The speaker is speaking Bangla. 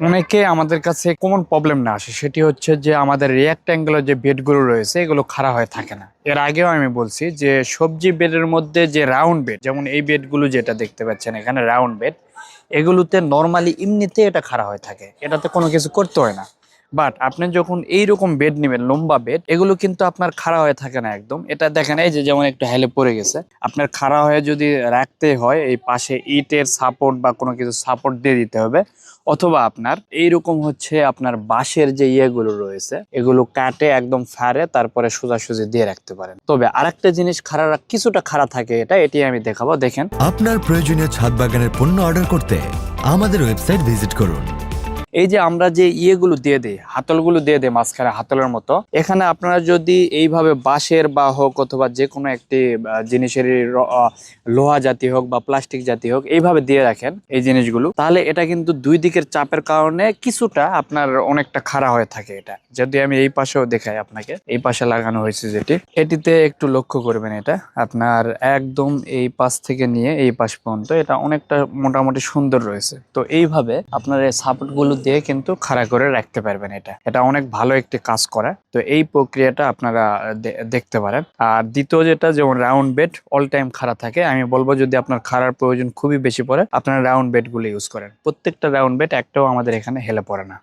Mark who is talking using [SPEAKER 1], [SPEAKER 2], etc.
[SPEAKER 1] অনেকে আমাদের কাছে কমন প্রবলেম না আসে। সেটি হচ্ছে যে আমাদের রিয়াক্ট্যাঙ্গুলার যে বেডগুলো রয়েছে, এগুলো খাড়া হয়ে থাকে না। এর আগেও আমি বলছি যে সবজি বেডের মধ্যে যে রাউন্ড বেড যেমন এই বেডগুলো যেটা দেখতে পাচ্ছেন এখানে রাউন্ড বেড এগুলোতে নর্মালি এমনিতে এটা খাড়া হয়ে থাকে। এটাতে কোনো কিছু করতে হয় না। বাট আপনি যখন এইরকম বেড নেবেন, লম্বা বেড এগুলো কিন্তু আপনার খাড়া হয়ে থাকে না একদম। এটা দেখেন, এই যে যেমন একটু হেলে পড়ে গেছে। আপনার খাড়া হয়ে যদি রাখতে হয়, এই পাশে ইটের সাপোর্ট বা কোনো কিছু সাপোর্ট দিয়ে দিতে হবে। অথবা আপনার, এইরকম হচ্ছে আপনার বাঁশের যে ইয়েগুলো রয়েছে, এগুলো কাটে একদম ফারে তারপরে সোজাসুজি দিয়ে রাখতে পারেন। তবে আরেকটা জিনিস খাড়া, কিছুটা খাড়া থাকে এটা, এটি আমি দেখাবো। দেখেন।
[SPEAKER 2] আপনার প্রয়োজনীয় ছাদ বাগানের পণ্য অর্ডার করতে আমাদের ওয়েবসাইট ভিজিট করুন।
[SPEAKER 1] এই যে আমরা যে ইয়েগুলো দিয়ে দিই, হাতলগুলো দিয়ে দিই মাঝখানে হাতলের মতো, এখানে আপনারা যদি এইভাবে বাঁশের বা হোক অথবা যে কোনো একটি জিনিসের লোহা জাতি হোক বা প্লাস্টিক জাতি হোক এইভাবে দিয়ে রাখেন এই জিনিসগুলো, তাহলে এটা কিন্তু দুই দিকের চাপের কারণে কিছুটা আপনার অনেকটা খাড়া হয়ে থাকে এটা। যদি আমি এই পাশেও দেখাই আপনাকে, এই পাশে লাগানো হয়েছে যেটি, এটিতে একটু লক্ষ্য করবেন এটা, আপনার একদম এই পাশ থেকে নিয়ে এই পাশ পর্যন্ত এটা অনেকটা মোটামুটি সুন্দর রয়েছে। তো এইভাবে আপনার এই সাপোর্টগুলো দিয়ে কিন্তু খাড়া করে রাখতে পারবেন এটা। এটা অনেক ভালো একটি কাজ করে। তো এই প্রক্রিয়াটা আপনারা দেখতে পারেন। আর দ্বিতীয় যেটা, যেমন রাউন্ড বেড অল টাইম খাড়া থাকে। আমি বলব যদি আপনার খাড়ার প্রয়োজন খুবই বেশি পড়ে, আপনারা রাউন্ড বেডগুলো ইউজ করেন। প্রত্যেকটা রাউন্ড বেড একটাও আমাদের এখানে হেলে পড়ে না।